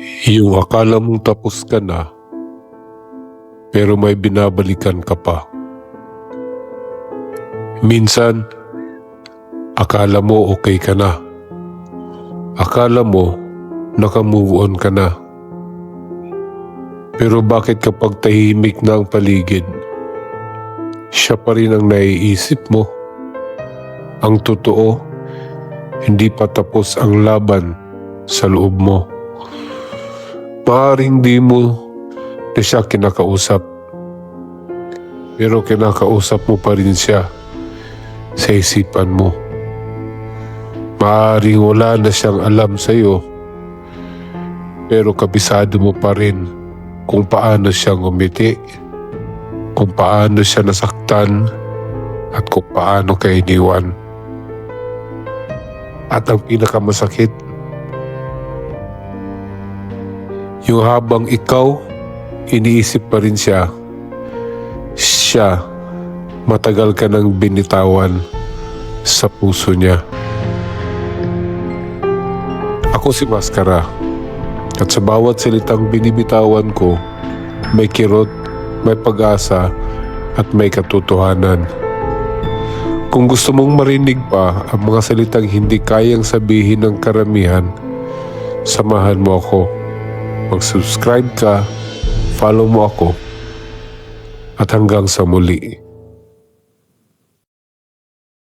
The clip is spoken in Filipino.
Yung akala mong tapos ka na, pero may binabalikan ka pa. Minsan, akala mo okay ka na. Akala mo nakamove on ka na. Pero bakit kapag tahimik na ang paligid, siya pa rin ang naiisip mo? Ang totoo, hindi pa tapos ang laban sa loob mo. Maaring di mo na siya kinakausap. Pero kinakausap mo pa rin siya sa isipan mo. Maaring wala na siyang alam sa iyo. Pero kabisado mo pa rin kung paano siya ngumiti, kung paano siya nasaktan, at kung paano ka iniwan. At ang pinakamasakit, yung habang ikaw, iniisip pa rin siya, siya, matagal ka nang binitawan sa puso niya. Ako si Maskara, at sa bawat salitang binibitawan ko, may kirot, may pag-asa, at may katotohanan. Kung gusto mong marinig pa ang mga salitang hindi kayang sabihin ng karamihan, samahan mo ako. Mag-subscribe ka, follow mo ako, at hanggang sa muli.